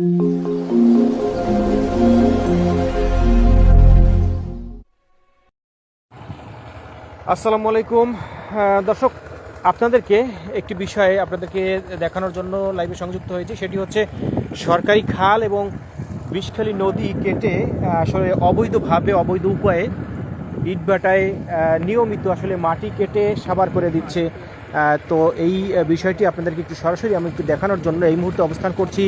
আসসালামু আলাইকুম। দর্শক, আপনাদেরকে একটি বিষয়ে আপনাদেরকে দেখানোর জন্য লাইভে সংযুক্ত হয়েছে। সেটি হচ্ছে সরকারি খাল এবং বিষখালী নদী কেটে আসলে অবৈধভাবে, অবৈধ উপায়ে ইটভাটায় নিয়মিত আসলে মাটি কেটে সাবার করে দিচ্ছে তো এই বিষয়টি আপনাদেরকে একটু সরাসরি আমি একটু দেখানোর জন্য এই মুহূর্তে অবস্থান করছি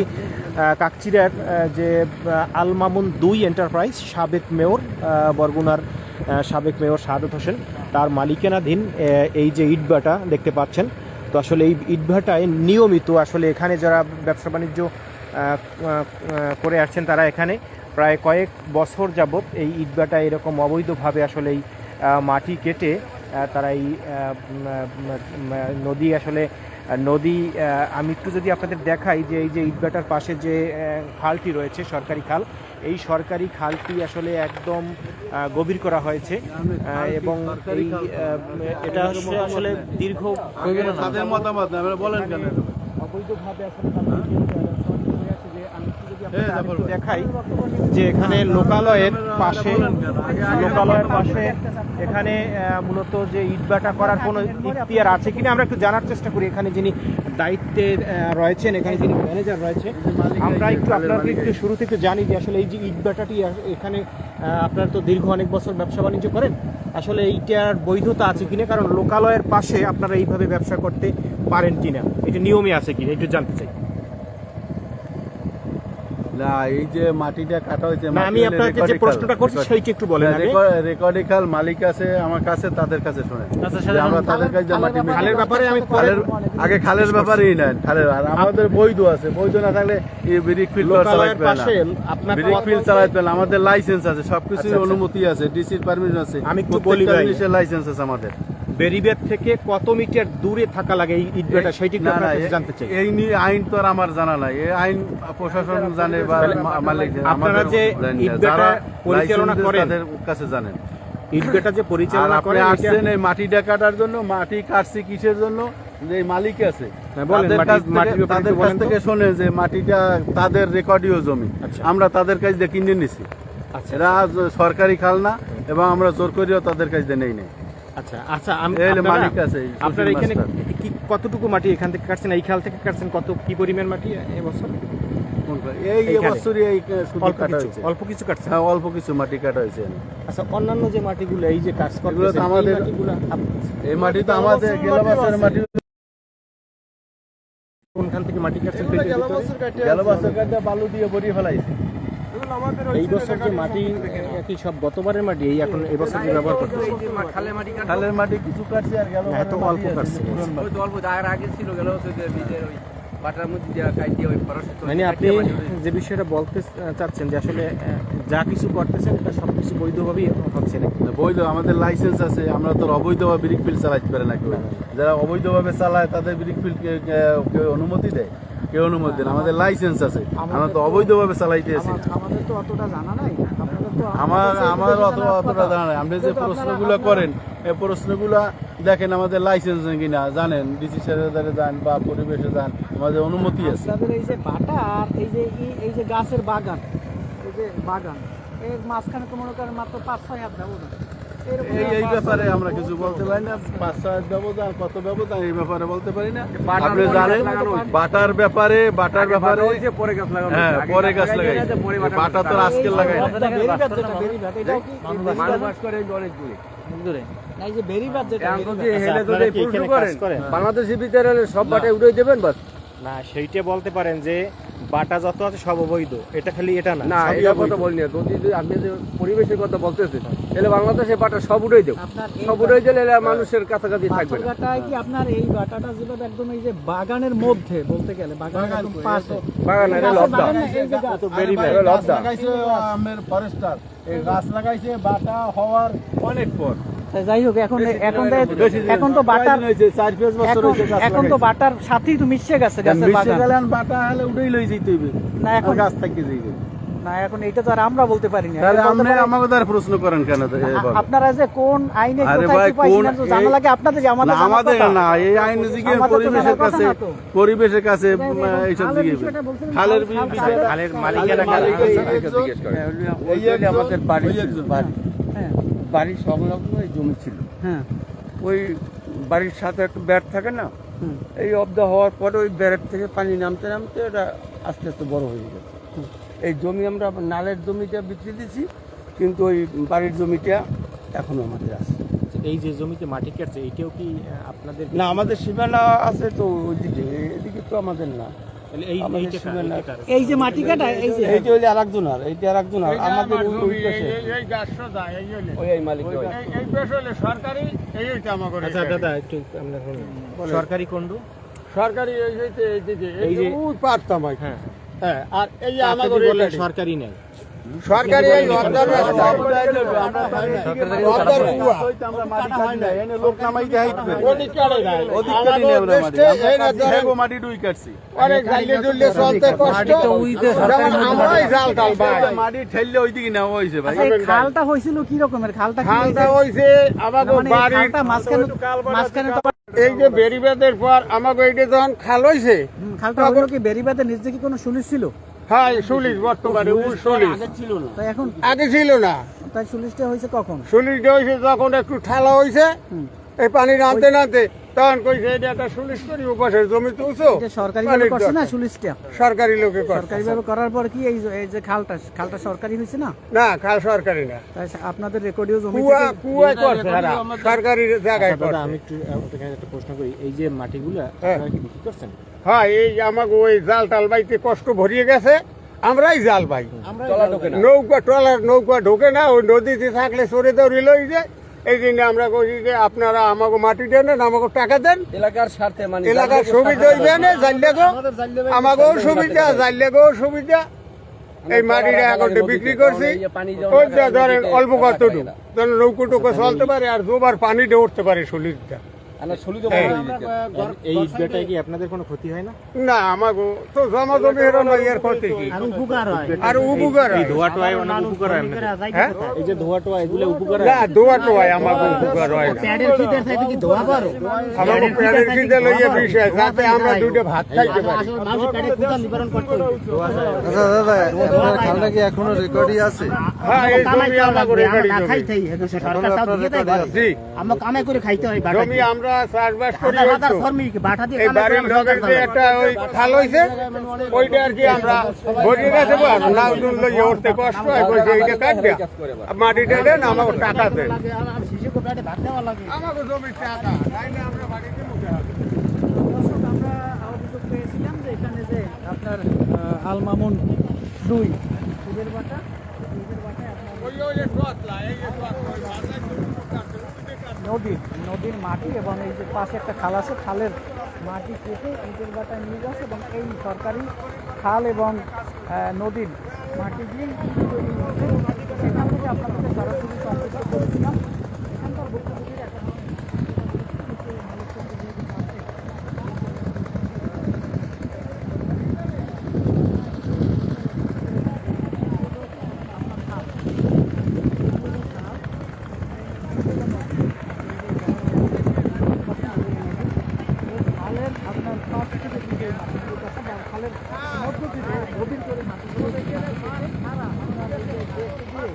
কাকচিরার যে আহ, আল মামুন দুই এন্টারপ্রাইজ সাবেক মেয়র বরগুনার সাবেক মেয়র সাদত হোসেন তার মালিকানাধীন এই যে ইটভাটা দেখতে পাচ্ছেন। তো আসলে এই ইটভাটায় নিয়মিত আসলে এখানে যারা ব্যবসা বাণিজ্য করে আসছেন তারা এখানে প্রায় কয়েক বছর যাবত এই ইটভাটা এরকম অবৈধভাবে আসলে এই মাটি কেটে তারা এই নদী আসলে নদী আমি একটু যদি আপনাদের দেখাই যে এই যে ইটভাটার পাশে যে খালটি রয়েছে সরকারি খাল এই সরকারি খালটি আসলে একদম গভীর করা হয়েছে। এবং এই এটা হচ্ছে আসলে দীর্ঘ মতামত বলেন কেন অবৈধভাবে আসলে হয়ে। দেখাই যে এখানে লোকালয়ের পাশে লোকালয়ের পাশে এখানে মূলত যে ইটভাটা করার কোনো ইখতিয়ার আছে কিনা আমরা একটু জানার চেষ্টা করি। এখানে যিনি দায়িত্বে রয়েছেন এখানে যিনি ম্যানেজার রয়েছে আমরা একটু আপনাকে একটু শুরু থেকে জানি যে আসলে এই যে ইটভাটাটি আস- এখানে আপনারা তো দীর্ঘ অনেক বছর ব্যবসা বাণিজ্য করেন। আসলে এইটার বৈধতা আছে কিনা? কারণ লোকালয়ের পাশে আপনারা এইভাবে ব্যবসা করতে পারেন কিনা? এটা নিয়মে আছে কিনা? একটু জানতে চাই। না এই যে মাটিটা কাটা হয়েছে না আমি আপনাকে যে প্রশ্নটা করছি সেইটা একটু বলেন আগে। মালিক আছে আমার কাছে তাদের কাছে শোনেন। আমরা তাদের কাছে যে মাটি খালের ব্যাপারে আমি খালের আগে খালের ব্যাপারেই নেন খালের আর আমাদের বৈধ আছে বৈধ না থাকলে এই ব্রিক ফিল্ড লোকালয়ের চালাইতে না। ব্রিক ফিল্ড চালাইতে না আমাদের লাইসেন্স আছে সবকিছুর আচ্ছা, আচ্ছা। অনুমতি আছে ডিসির পারমিশন আছে। আমি বলি লাইসেন্স আছে আমাদের। বেরিবেদ থেকে কত মিটার দূরে থাকা লাগে এই এ- জানতে চাই। এই নিয়ে আইন তো আর আমার জানা নাই। এই আইন প্রশাসন জানে বা মালিক আপনারা যে পরিচালনা করেন, তাদের কাছে জানেন। ইটভাটা যে পরিচালনা আপনি করে আসছেন এই মাটিটা কাটার জন্য মাটি কাটছি কিসের জন্য? যে মালিক আছে। হ্যাঁ, তাদের মাটি- কাছ থেকে। থেকে শোনে যে মাটিটা তাদের রেকর্ডীয় জমি। আচ্ছা। আমরা তাদের কাছ দিয়ে কিনে নিছি। আচ্ছা এরা সরকারি খাল না এবং আমরা জোর করিও তাদের কাছ দিয়ে নেই নেই। আচ্ছা আচ্ছা মালিক আছে, এখানে কি কতটুকু মাটি এখান থেকে কাটছেন? এই খাল থেকে কাটছেন কত? কি পরিমাণ মাটি এবছর এই এইখানে। এই অল্প কাটা কিছু হয়েছে। অল্প কিছু কাটছেন? হ্যাঁ অল্প কিছু মাটি কাটা হয়েছে। আচ্ছা অন্যান্য যে মাটিগুলো এই যে কাজ আমাদের- এই মাটিগুলো আপ- এই মাটি তো আমাদের গেল বছরের মাটি কোনখান থেকে মাটি কাটছেন? গেল বছর কাটে বালু দিয়ে ভরিয়ে ফেলাইছে। এই বছর যে মাটি একই সব গতবারের মাটি এই এখন এই বছর যে ব্যবহার করতেছে। খালের মাটি কিছু কাটছে আর গেল এত অল্প কাটছে। ওই তো অল্প জায়গার আগে ছিল গেল নিজের ওই মানে আপনি যে বিষয়টা বলতে চাচ্ছেন যে আসলে যা কিছু করতেছেন এটা সব কিছু বৈধভাবেই হচ্ছে না বৈধ আমাদের লাইসেন্স আছে আমরা তো আর অবৈধভাবে ব্রিক ফিল্ড চালাইতে পারে না কেউ। যারা অবৈধভাবে চালায় তাদের ব্রিক ফিল্ড অনুমতি দেয়। কেউ অনুমতি দেয় আমাদের লাইসেন্স আছে। আমরা তো অবৈধভাবে চালাইতে আছি। আমাদের তো অতটা জানা নাই। তো আমার আমার অত অতটা জানা নাই। আপনি যে প্রশ্নগুলো করেন এই প্রশ্নগুলো দেখেন আমাদের লাইসেন্স কিনা জানেন ডিসি সাহেবের যান বা পরিবেশে যান আমাদের অনুমতি আছে। আপনাদের এই যে বাটা আর এই যে এই যে গাছের বাগান এই যে বাগান এর মাঝখানে তো মনে করেন মাত্র পাঁচ ছয় হাত ব্যবধান। এরকম এই এই ব্যাপারে আমরা কিছু বলতে পারি না। পাঁচ ছয় ব্যবধান কত ব্যবধান এই ব্যাপারে বলতে পারি না। আপনি জানেন গাছ লাগানো হয়েছে। বাটার ব্যাপারে বাটার ব্যাপারে পরে গাছ লাগানো হ্যাঁ পরে গাছ লাগাই বাটা তো আজকে লাগাই করেন? বাংলাদেশের ভিতরে সব বাটায় উঠে দেবেন বাস? না সেইটা বলতে পারেন যে বাটা যত আছে সব অবৈধ। এটা খালি এটা না না এটা কথা বলিনি। যদি যদি আপনি যে পরিবেশের কথা বলতেছেন তাহলে বাংলাদেশে বাটা সব উঠে দেব। সব উঠে দিলে মানুষের কাছাকাছি থাকবে না। কি আপনার এই বাটাটা যেভাবে একদম এই যে বাগানের মধ্যে বলতে গেলে বাগানের একদম পাশে। বাগান এটা গাছের লবদা। না। তো। গাছ। লবদা। লাগাইছে আমের ফরেস্টার। এই গাছ লাগাইছে বাটা হওয়ার অনেক পর। যাই হোক এখন এখন এখন তো বাটার কয়দিন হয়েছে, চার পাঁচ বছর এখন তো বাটার সাথেই তো মিশে গেছে গাছের মিশে বাগান। গেলে আর বাটা হলে উঠেই লই যেতে হইবে। না এখন গাছ থেকে যাইবে না এখন এটা তো আর আমরা বলতে পারি না আপনি পারি- আমাকে তার প্রশ্ন করেন কেন আপনারা যে আইনে কোথায় পাইছেন কোন- তো জানা লাগে আপনাদের যে আমাদের আমাদের না এই আইন জিগে পরিবেশের কাছে পরিবেশের কাছে এইসব খালের জিগে খালের বিষয়ে খালের মালিকেরা মালিক কারা? এই মালিককে একজন- জিজ্ঞেস করেন। এই আমাদের বাড়ি ওই ছিল, একজন। বাড়ি। বাড়ির সংলগ্ন এই জমি ছিল। হ্যাঁ। ওই বাড়ির সাথে একটু ব্যাট থাকে না এই অব্দ হওয়ার পরে ওই ব্যারেট থেকে পানি নামতে নামতে ওটা আস্তে আস্তে বড় হয়ে গেছে। এই জমি আমরা নালের জমিটা বিক্রি দিছি কিন্তু ওই বাড়ির জমিটা এখনও আমাদের আছে। এই যে জমিতে মাটি কাটছে এটাও কি আপনাদের না আমাদের সীমানা আছে তো ওইদিকে এদিকে তো আমাদের না। এই? এই যে মাটি কাটা এই যে এইটা হইলে আরেকজন আর এইটা আরেকজন আর আমাদের ওই- ওই পাশে ওই এই মালিক ওই। আচ্ছা দাদা একটু আমরা। সরকারি কোন্ডু? সরকারি এই যে এই যে এই এই যে পারতাম হ্যাঁ। হ্যাঁ আর এই আমাদের সরকারি নেই? সরকারি এই কুয়া। লোক নাই। মাটি। আমরা মাটি কাটছি। অনেক চলতে কষ্ট। আমরাই জাল টাল ভাই মাটি ঠেললে ওইদিকে হয়েছে ভাই। আচ্ছা, খালটা হয়েছিল কি রকমের? খালটা খালটা হইছে আমাদের মানে খালটা মাঝখানে মাঝখানে তো এই যে বেরিবেদের পর আমাকে এইটা যখন খাল হইছে হুম, খালটা হলো কি বেরিবাদের নিচে কি কোনো সুলিশ ছিল? হ্যাঁ সুলিশ বর্তমানে উল তাই এখন? আগে ছিল না। তাই সুলিশটা হয়েছে কখন? সুলিশটা হয়েছে যখন একটু ঠালা হয়েছে এই পানি নামতে নামতে তখন কইছে এটা একটা সুলিশ করি উপাসের জমি তুলছো সরকারি করছে না সুলিশটা সরকারি লোকে সরকারি ভাবে করার পর কি এই যে- এই যে খালটা খালটা সরকারি হয়েছে না? না খাল সরকারি না। আপনাদের রেকর্ডিও জমি কুয়া কুয়া করছে সরকারি জায়গায় আচ্ছা, আমি একটু একটা প্রশ্ন করি। এই যে মাটিগুলা হ্যাঁ। আপনারা কি বিক্রি করছেন? হ্যাঁ এই আমাকে ওই জাল টাল বাইতে কষ্ট ভরিয়ে গেছে আমরাই জাল না? নৌকা ট্রলার নৌকা ঢোকে না ওই নদীতে থাকলে সরে দৌড়ি লই যায়। এই জন্য আমরা কইছি যে আপনারা আমাকে মাটি দেন আমাকে টাকা দেন। এলাকার স্বার্থে মানে এলাকার সুবিধা হইবে না আমাকেও সুবিধা জানলে গো। সুবিধা। এই মাটিটা এখন বিক্রি করছি। ধরেন অল্প কতটুকু যেন নৌকো টুকু চলতে পারে আর দুবার পানিটা উঠতে পারে শরীরটা এই। এই কি আপনাদের কোনো ক্ষতি হয় না? না আমাকে তো জমা জমি এর না ক্ষতি। কি আর উপকার হয়। আর উপকার হয়। ধোয়া টোয়ায় অনেক উপকার হয় হ্যাঁ? এই যে ধোয়া টোয়া এগুলো উপকার না হয়। দোয়া টোয়াই উপকার হয়। না প্যাডের খিদের চাইতে কি ধোয়া পারো? আমাকে প্যাডের খিদে লইয়া বিষয় যাতে আমরা দুইটা ভাত খাইতে পারি। মানুষ প্যাডের ক্ষুধা নিবারণ করতে আচ্ছা দাদা আপনার খালটা কি এখনও রেকর্ডই আছে? হ্যাঁ এই জমি জি। আমরা কামাই করে খাইতে হয় জমি আমরা চাষবাস করি হাজার ওই হাজার তো। ফর্মি বাটা দিয়ে এই বাড়ির লগের যে একটা ওই খাল হইছে ওইটা আর কি আমরা ভরিয়ে গেছে নাও দুল উঠতে কষ্ট হয় কইছে এইটা কাটবে। মাটিটা দেন আমাকে টাকা দেন। শিশুকে পেটে ভাত দেওয়া লাগে আমাকে জমি টাকা আমরা বাড়িতে মুখে হাতে দর্শক, আমরা অভিযোগ পেয়েছিলাম যে এখানে যে আপনার আলমামুন দুই দুধের বাটা দুধের বাটায় আপনার কাটছে। নদীর মাটি এবং এই যে পাশে একটা খাল আছে, খালের মাটি কেটে ইটের বাটায় নিয়ে যাচ্ছে এবং এই সরকারি খাল এবং নদীর মাটি দিয়ে সেখান থেকে আপনাদের সরাসরি সংযুক্ত করেছিলাম এখানকার ভুক্তভোগীর একটা খালের আপনার পাশ থেকে দিকে মাটিগুলো দেখা বা খালের মধ্য থেকে গভীর করে মাটিগুলো দেখে আপনাদের যে দেখতে দিয়ে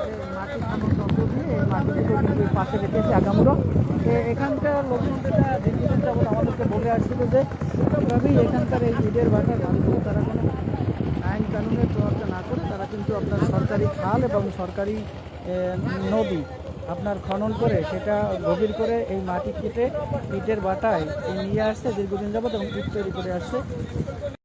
এই যে মাটি খানোর যন্ত্র দিয়ে এই মাটিগুলো কিন্তু এই পাশে রেখেছে আগামুলো এখানকার লোকজন যেটা দীর্ঘদিন যাবত আমাদেরকে আসছিল যে এখানকার এই ইটের ভাটার গাছগুলো তারা কোনো আইন কানুনের চর্চা না করে, তারা কিন্তু আপনার সরকারি খাল এবং সরকারি নদী আপনার খনন করে সেটা গভীর করে এই মাটি কেটে ইটের বাটায় নিয়ে আসছে, দীর্ঘদিন যাবত এবং ইট তৈরি করে আসছে।